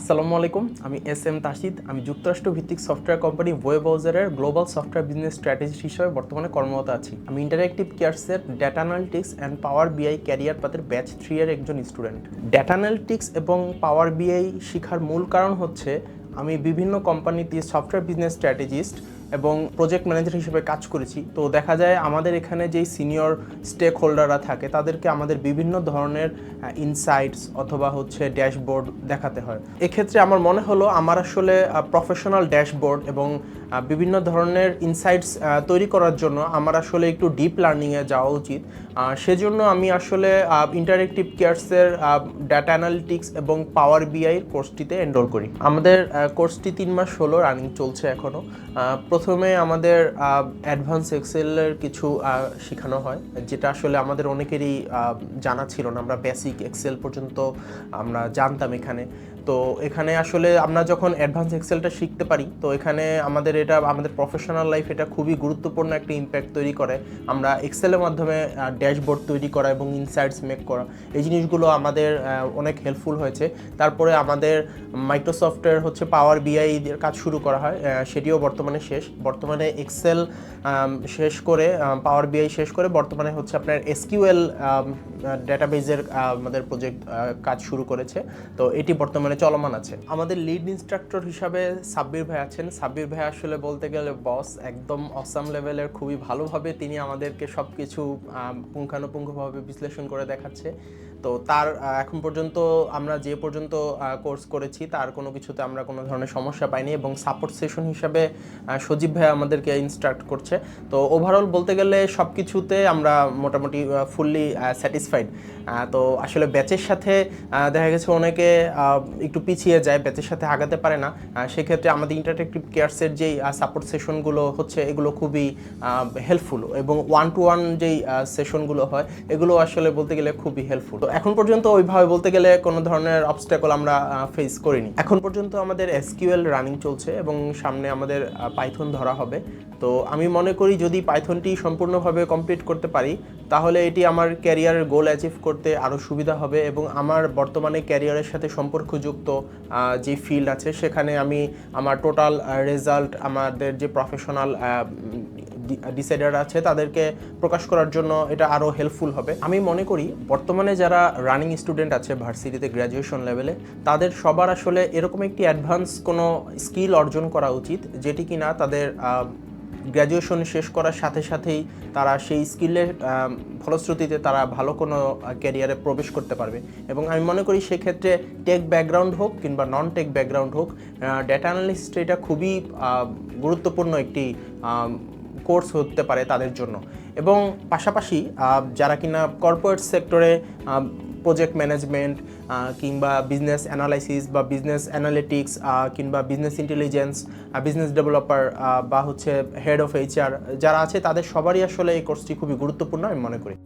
আসসালামু আলাইকুম, আমি এস এম তাসিদ আমি যুক্তরাষ্ট্র ভিত্তিক সফটওয়্যার কোম্পানি ওয়েব ব্রাউজারের গ্লোবাল সফটওয়্যার বিজনেস স্ট্র্যাটেজিস্ট হিসেবে বর্তমানে কর্মরত আছি। আমি interactive কেয়ারসের data analytics and power BI career পাতের ব্যাচ থ্রি এর একজন স্টুডেন্ট। ডেটা অ্যানালিটিক্স এবং পাওয়ার বিআই শিখার মূল কারণ হচ্ছে, আমি বিভিন্ন কোম্পানিতে সফটওয়্যার বিজনেস স্ট্র্যাটেজিস্ট এবং প্রজেক্ট ম্যানেজার হিসেবে কাজ করেছি। তো দেখা যায় আমাদের এখানে যেই সিনিয়র স্টেক হোল্ডাররা থাকে, তাদেরকে আমাদের বিভিন্ন ধরনের ইনসাইটস অথবা হচ্ছে ড্যাশবোর্ড দেখাতে হয়। এক্ষেত্রে আমার মনে হলো আমার আসলে প্রফেশনাল ড্যাশবোর্ড এবং বিভিন্ন ধরনের ইনসাইটস তৈরি করার জন্য আমার আসলে একটু ডিপ লার্নিংয়ে যাওয়া উচিত। সেজন্য আমি আসলে ইন্টারেক্টিভ কেয়ারসের ডাটা অ্যানালিটিক্স এবং পাওয়ার বিআই কোর্সটিতে এনরোল করি। আমাদের কোর্সটি তিন মাস হলো রানিং চলছে এখনও প্রথমে আমাদের অ্যাডভান্স এক্সেলের কিছু শেখানো হয়, যেটা আসলে আমাদের অনেকেরই জানা ছিল না। আমরা বেসিক এক্সেল পর্যন্ত আমরা জানতাম এখানে। তো এখানে আসলে আমরা যখন অ্যাডভান্স এক্সেলটা শিখতে পারি, তো এখানে আমাদের এটা, আমাদের প্রফেশনাল লাইফ এটা খুবই গুরুত্বপূর্ণ একটা ইম্প্যাক্ট তৈরি করে। আমরা এক্সেলের মাধ্যমে ড্যাশবোর্ড তৈরি করা এবং ইনসাইটস মেক করা। এই জিনিসগুলো আমাদের অনেক হেল্পফুল হয়েছে। তারপরে আমাদের মাইক্রোসফটের হচ্ছে পাওয়ার বিআই কাজ শুরু করা হয় সেটিও বর্তমানে শেষ। বর্তমানে এক্সেল শেষ করে পাওয়ার বিআই শেষ করে বর্তমানে হচ্ছে আপনার এসকিউএল ডেটাবেজের আমাদের প্রজেক্ট কাজ শুরু করেছে। তো এটি বর্তমানে চলমান আছে। আমাদের লিড ইনস্ট্রাক্টর হিসাবে সাব্বির ভাই আছেন। সাব্বির ভাই আসলে বলতে গেলে বস একদম অসাম লেভেলের খুবই ভালোভাবে তিনি আমাদেরকে সব কিছু পুঙ্খানুপুঙ্খভাবে বিশ্লেষণ করে দেখাচ্ছে। তো তার এখন পর্যন্ত আমরা যে পর্যন্ত কোর্স করেছি, তার কোনো কিছুতে আমরা কোনো ধরনের সমস্যা পাইনি এবং সাপোর্ট সেশন হিসাবে সজীব ভাই আমাদেরকে ইনস্ট্রাক্ট করছে। তো ওভারঅল বলতে গেলে সব কিছুতে আমরা মোটামুটি ফুললি স্যাটিসফাইড তো আসলে ব্যাচের সাথে দেখা গেছে অনেকে একটু পিছিয়ে যায় ব্যাচের সাথে আগাতে পারে না। সেক্ষেত্রে আমাদের ইন্টারটেক্টিভ কেয়ারসের যেই সাপোর্ট সেশনগুলো হচ্ছে, এগুলো খুবই হেল্পফুল এবং ওয়ান টু ওয়ান যেই সেশনগুলো হয়, এগুলো আসলে বলতে গেলে খুবই হেল্পফুল তো এখন পর্যন্ত ওইভাবে বলতে গেলে কোনো ধরনের অবস্টাকল আমরা ফেস করিনি। এখন পর্যন্ত আমাদের এসকিউএল রানিং চলছে এবং সামনে আমাদের পাইথন ধরা হবে। তো আমি মনে করি যদি পাইথনটি সম্পূর্ণভাবে কমপ্লিট করতে পারি, তাহলে এটি আমার ক্যারিয়ারের গোল অ্যাচিভ করতে আরও সুবিধা হবে এবং আমার বর্তমানে ক্যারিয়ারের সাথে সম্পর্কযুক্ত যে ফিল্ড আছে, সেখানে আমি আমার টোটাল রেজাল্ট আমাদের যে প্রফেশনাল ডিসাইডার আছে, তাদেরকে প্রকাশ করার জন্য এটা আরও হেল্পফুল হবে। আমি মনে করি, বর্তমানে যারা রানিং স্টুডেন্ট আছে ভার্সিটিতে গ্র্যাজুয়েশন লেভেলে তাদের সবার আসলে এরকম একটি অ্যাডভান্স কোনো স্কিল অর্জন করা উচিত, যেটি কিনা তাদের গ্র্যাজুয়েশন শেষ করার সাথে সাথেই তারা সেই স্কিলের ফলশ্রুতিতে তারা ভালো কোনো ক্যারিয়ারে প্রবেশ করতে পারবে। এবং আমি মনে করি সেক্ষেত্রে টেক ব্যাকগ্রাউন্ড হোক কিংবা নন টেক ব্যাকগ্রাউন্ড হোক ডেটা অ্যানালিস্ট এটা খুবই গুরুত্বপূর্ণ একটি কোর্স হতে পারে তাদের জন্য। এবং পাশাপাশি যারা কিনা কর্পোরেট সেক্টরে প্রজেক্ট ম্যানেজমেন্ট কিংবা বিজনেস অ্যানালাইসিস বা বিজনেস অ্যানালিটিক্স কিংবা বিজনেস ইন্টেলিজেন্স বিজনেস ডেভেলপার বা হচ্ছে হেড অফ এইচআর যারা আছে তাদের সবারই আসলে এই কোর্সটি খুবই গুরুত্বপূর্ণ আমি মনে করি।